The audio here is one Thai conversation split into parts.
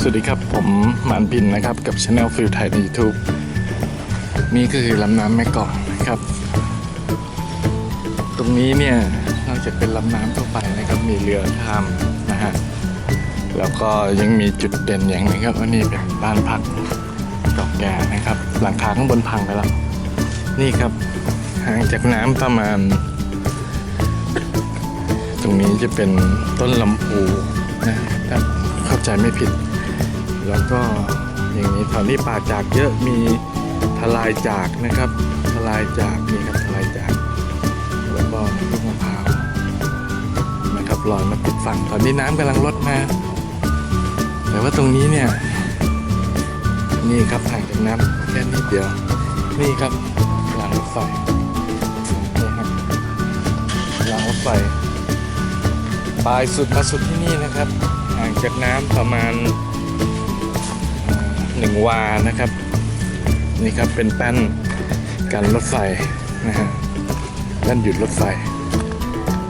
สวัสดีครับผมหมานพินนะครับกับช anel ฟิลไทยใน YouTube นี่ก็คือลำน้ำแม่กลองนะครับ ตรงนี้เนี่ยนอกจากเป็นลำน้ำทั่วไปนะครับมีเรือข้ามนะฮะแล้วก็ยังมีจุดเด่นอย่างหนึงครับว่านี่เป็นบ้านพักเก่าแก่นะครับ หลังคาข้างบนพังไปแล้วนี่ครับห่างจากน้ำประมาณ ตรงนี้จะเป็นต้นลำพูนะถ้าเข้าใจไม่ผิด แล้วก็อย่างนี้แถวนี้ป่าจากเยอะมีทลายจากนะครับทลายจากนี่ครับทลายจากแล้วก็ลูกมะพร้าวนะครับลอยมาติดฝั่งตอนนี้น้ำกำลังลดมา แต่ว่าตรงนี้เนี่ยนี่ครับห่างจากน้ำแค่นิดเดียว นี่ครับรางรถไฟนี่ครับรางรถไฟปลายสุดมาสุดที่นี่นะครับ ห่างจากน้ำประมาณ เอ่อหนึ่งวานะครับ นี่ครับเป็นแป้นกันรถไฟนะฮะแป้นหยุดรถไฟ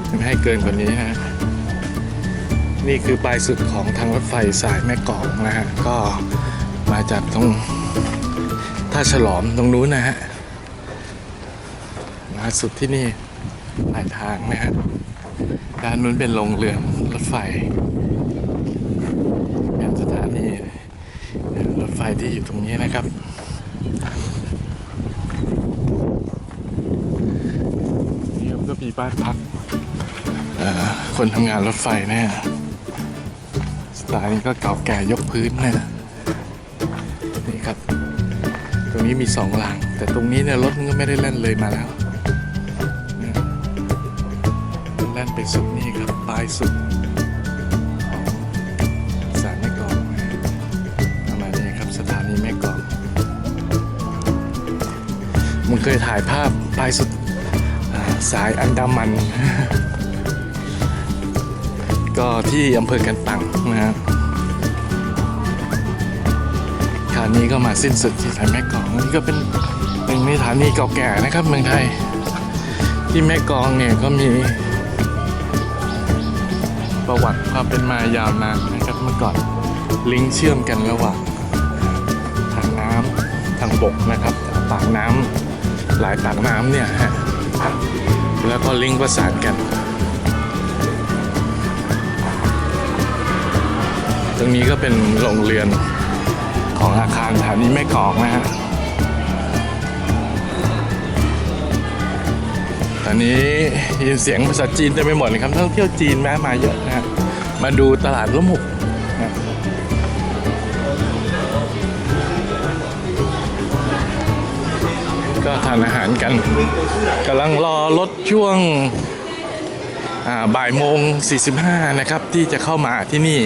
ไม่ให้เกินกว่านี้ฮะนี่คือปลายสุดของทางรถไฟสายแม่กลองนะฮะก็มาจากตรงท่าฉลอมตรงนู้นนะฮะมาสุดที่นี่ปลายทางนะฮะด้านนู้นเป็นโรงเรือนรถไฟเป็นสถานีรถไฟ ที่อยู่ตรงนี้นะครับ นี่ก็มีบ้านพักคนทำงานรถไฟนะฮะสไตล์นี้ก็เก่าแก่ยกพื้นนะนี่ครับ ตรงนี้มีสองราง แต่ตรงนี้เนี่ยรถมันก็ไม่ได้แล่นเลยมาแล้วแล่นไปสุดนี่ครับปลายสุด มึงเคยถ่ายภาพปลายสุดสายอันดามัน ก็ที่อำเภอกันตังนะฮะคราวนี้ก็มาสิ้นสุดที่สายแม่กองนี่ก็เป็นหนึ่งในสถานีเก่าแก่นะครับเมืองไทย ที่แม่กองเนี่ยก็มีประวัติความเป็นมายาวนานนะครับเมื่อก่อนลิงก์เชื่อมกันระหว่างทางน้ำทางบกนะครับปากน้ำ หลายปากน้ำเนี่ยฮะแล้วก็ลิงก์ประสานกัน ตรงนี้ก็เป็นโรงเรือนของอาคารสถานีแม่กองนะฮะตอนนี้ยินเสียงภาษาจีนเต็มไปหมดเลยครับท่องเที่ยวจีนแวะมาเยอะนะฮะมาดูตลาดล้มหุบ ก็ทานอาหารกันกำลังรอรถช่วงบ่ายโมง 45 นะครับ ที่จะเข้ามาที่นี่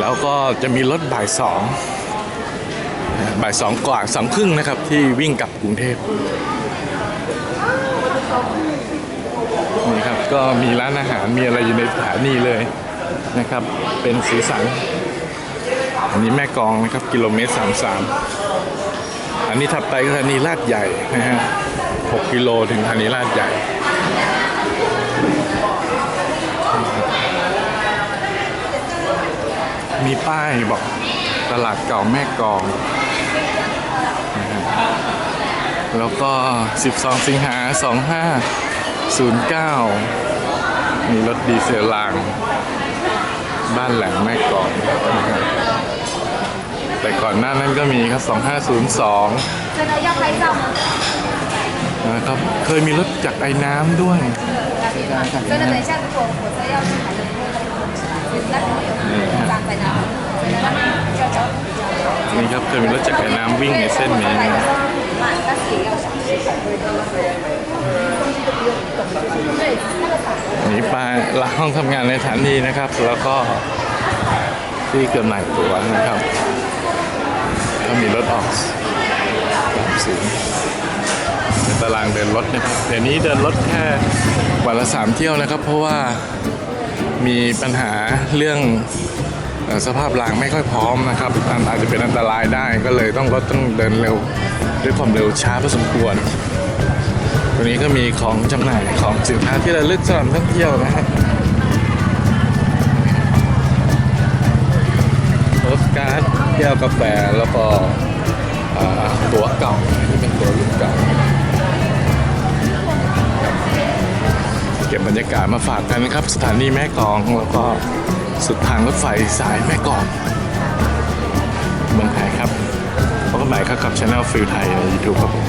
แล้วก็จะมีรถบ่ายสองบ่ายสองกว่าสองครึ่งนะครับ ที่วิ่งกลับกรุงเทพนี่ครับ ก็มีร้านอาหารมีอะไรอยู่ในสถานีเลยนะครับ เป็นสีสัน อันนี้แม่กองนะครับ กิโลเมตร 33 อันนี้ถัดไปก็สถานีลาดใหญ่นะฮะ6กิโลถึงสถานีลาดใหญ่มีป้ายบอกตลาดเก่าแม่กองนะฮะแล้วก็ 12 สิงหา 2509 มีรถดีเซลราง บ้านแหลมแม่กองนะครับ แต่ก่อนหน้านั้นก็มีครับ 2502 真的要拍照吗？ นะครับ เคยมีรถจักรไอ้น้ำด้วย 真的，等一下，如果火车要进来的话，那里有站在那，那边要交通比较好。 นี่ครับเคยมีรถจักรไอ้น้ำวิ่งในเส้นนี้ 来的 นะ 时候很慢，但是也要小心。对，那个法 นี่ไปละห้องทำงานในสถานีนะครับ แล้วก็ที่เกิดหน่ายตั๋วนะครับ ก็มีรถออกสูงตารางเดินรถนะครับเดี๋ยวนี้เดินรถแค่วันละสามเที่ยวนะครับ เพราะว่ามีปัญหาเรื่องสภาพรางไม่ค่อยพร้อมนะครับอันอาจจะเป็นอันตรายได้ก็เลยต้องรถต้องเดินเร็วด้วยความเร็วช้าพอสมควรตรงนี้ก็มีของจำหน่ายของสินค้าที่ระลึกสำหรับท่องเที่ยวนะฮะโพสการ์ด แก้วกาแฟแล้วก็ตัวเก่าที่เป็นตัวรุ่นเก่าเก็บบรรยากาศมาฝากกันนะครับ สถานีแม่กลองแล้วก็สุดทางรถไฟสายแม่กลองเมืองไทยครับพบกันใหม่ครับกับช anel ฟิลไทยในยูทูบครับผม